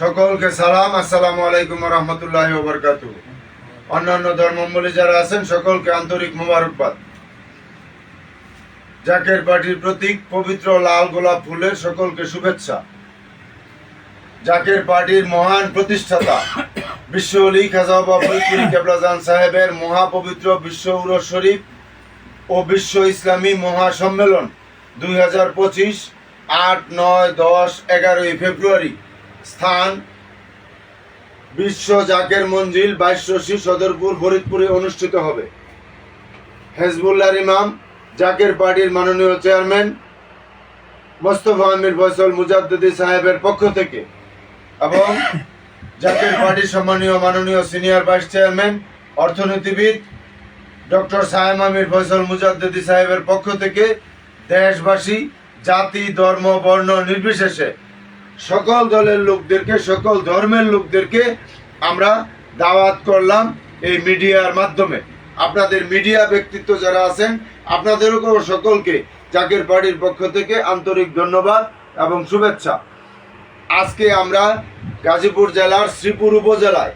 সকলকে সালাম, আসসালামু আলাইকুম রহমতুল্লাহ বরকাত অন্যান্য ধর্মাবলী যারা আছেন, সকলকে আন্তরিক মোবারকবাদ। জাকের পার্টির প্রতীক, পবিত্র লাল গোলাপ ফুলের সকলকে শুভেচ্ছা। জাকের পার্টির মহান প্রতিষ্ঠাতা, বিশ্ব অলি খাজা সাহেবের মহাপবিত্র বিশ্ব উরস শরীফ ও বিশ্ব ইসলামী মহাসম্মেলন দুই হাজার পঁচিশ আট নয় দশ এগারোই ফেব্রুয়ারি স্থান, বিশ্ব জাকের মঞ্জিল বাইশরশি সদরপুর, ফরিদপুরে অনুষ্ঠিত হবে। হেজবুল্লাহর ইমাম, জাকের পার্টির মাননীয় চেয়ারম্যান মোস্তফা আমির ফয়সল মুজাদ্দিদি সাহেবের পক্ষ থেকে এবং জাকের পার্টির সম্মানীয় মাননীয় সিনিয়র ভাইস চেয়ারম্যান, অর্থনীতিবিদ ডক্টর সায়েম আমির ফয়সল মুজাদ্দিদি সাহেবের পক্ষ থেকে দেশবাসী জাতি, ধর্ম, বর্ণ নির্বিশেষে সকল দলের লোকদেরকে, সকল ধর্মের লোকদেরকে আমরা দাওয়াত করলাম এই মিডিয়ার মাধ্যমে। আপনাদের মিডিয়া ব্যক্তিত্ব যারা আছেন আপনাদেরকেও সকলকে জাকের পার্টির পক্ষ থেকে আন্তরিক ধন্যবাদ এবং শুভেচ্ছা। আজকে আমরা গাজীপুর জেলার শ্রীপুর উপজেলায়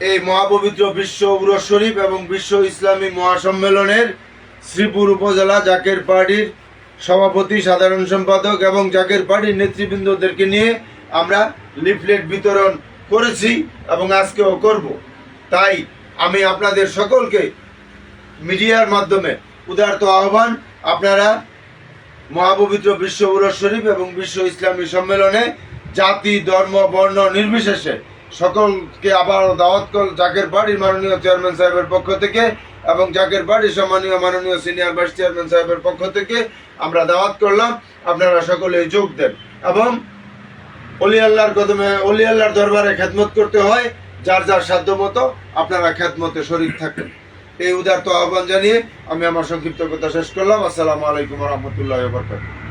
এই মহাপবিত্র বিশ্ব উরস শরীফ এবং বিশ্ব ইসলামী মহাসম্মেলনের শ্রীপুর উপজেলা জাকের পার্টির সভাপতি, সাধারণ সম্পাদক এবং জাকের পার্টির নেতৃবৃন্দদেরকে নিয়ে আমরা লিফলেট বিতরণ করেছি এবং আজকেও করব। তাই আমি আপনাদের সকলকে মিডিয়ার মাধ্যমে উদারত আহ্বান, আপনারা মহাপবিত্র বিশ্ব উরস শরীফ এবং বিশ্ব ইসলামী সম্মেলনে জাতি, ধর্ম, বর্ণ নির্বিশেষে সকলকে আবার দাওয়াত কর জাকের বাড়ির মাননীয় চেয়ারম্যান সাহেবের পক্ষ থেকে এবং জাকের বাড়ির সম্মানীয় মাননীয় সিনিয়র ভাইস চেয়ারম্যান সাহেবের পক্ষ থেকে আমরা দাওয়াত করলাম। আপনারা সকলে যোগ দেন এবং অলি আল্লাহর কদমে অলি আল্লাহর দরবারে খেদমত করতে হয়। যার যার সাধ্য মতো আপনারা খেদমতে শরীর থাকেন এই উদারত আহ্বান জানিয়ে আমি আমার সংক্ষিপ্ত কথা শেষ করলাম। আসসালামু আলাইকুম রহমতুল্লাহ বরকাত